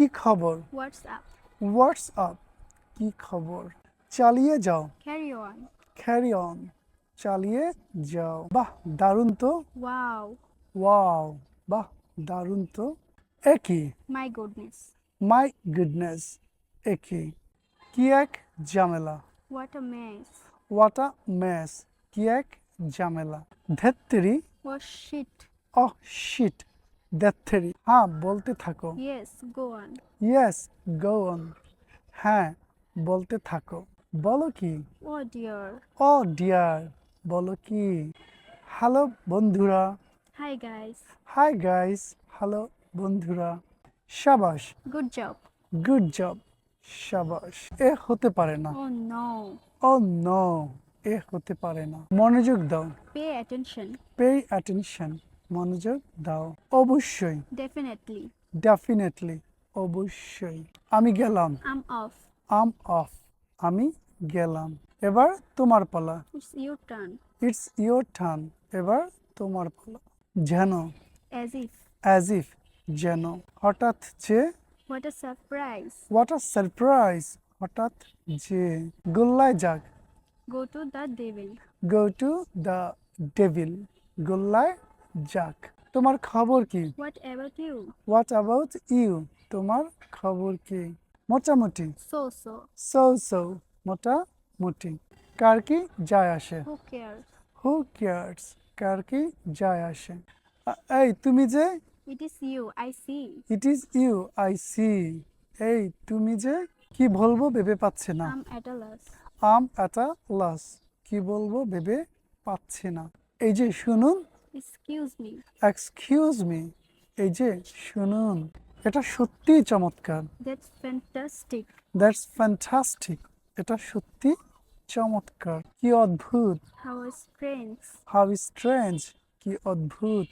কি খবর? What's up? What's up কি খবর? চালিয়ে যাও। Carry on. ক্যারি অন চালিয়ে যাও। বাহ দারুণ তো। Wow. ওয়াও বাহ দারুণ তো। একই মাই goodness. মাই গুডনেস একই কি এক ঝামেলা। What a mess. What a mess কি এক ঝামেলা। ধেত্তেরি Oh shit. ও শিট দেত্তেরি হ্যাঁ বলতে থাকো। Yes, go on. Yes go on হ্যাঁ বলতে থাকো। বলো কি? Oh dear. ও ডিয়ার বলো কি? হ্যালো বন্ধুরা। Hi guys. Hi guys hello বন্ধুরা। শাবাশ Good job. গুড জব শাবাশ এ হতে পারে না। Oh no. ও নো এ হতে পারে না। মনোযোগ দাও। Pay attention. পে অ্যাটেনশন মনোযোগ দাও। অবশ্যই। Definitely. ডেফিনেটলি অবশ্যই। আমি গেলাম। I'm off. আম অফ আমি গেলাম। এবার তোমার পালা। It's your turn. It's your turn এবার তোমার পালা। যেন। As if. অ্যাজ ইফ যেন। হঠাৎ যে। What a surprise. What a surprise হঠাৎ যে। গোল্লায় যাক। Go to the devil. Go to the devil গোল্লায় যাক তোমার খবর কি? হোয়াট অ্যাবাউট ইউ তোমার খবর কি? মোটামুটি। So so. সো সো মোটামুটি। কার কি যায় আসে? হু কেয়ার্স কার কি যায় আসে? এই তুমি যে? It is you. I see. It is you I see এই তুমি যে? কি বলব ভেবে পাচ্ছে না. আম একটা লস কি বলব ভেবে পাচ্ছি না। এই যে শুনুন Excuse me. এক্সকিউজ মি এই যে শুনুন এটা সত্যিই চমৎকার। That's fantastic. দ্যাটস ফ্যান্টাস্টিক এটা সত্যি চমৎকার। কি অদ্ভুত। How strange. হাউ স্ট্রেঞ্জ কি অদ্ভুত।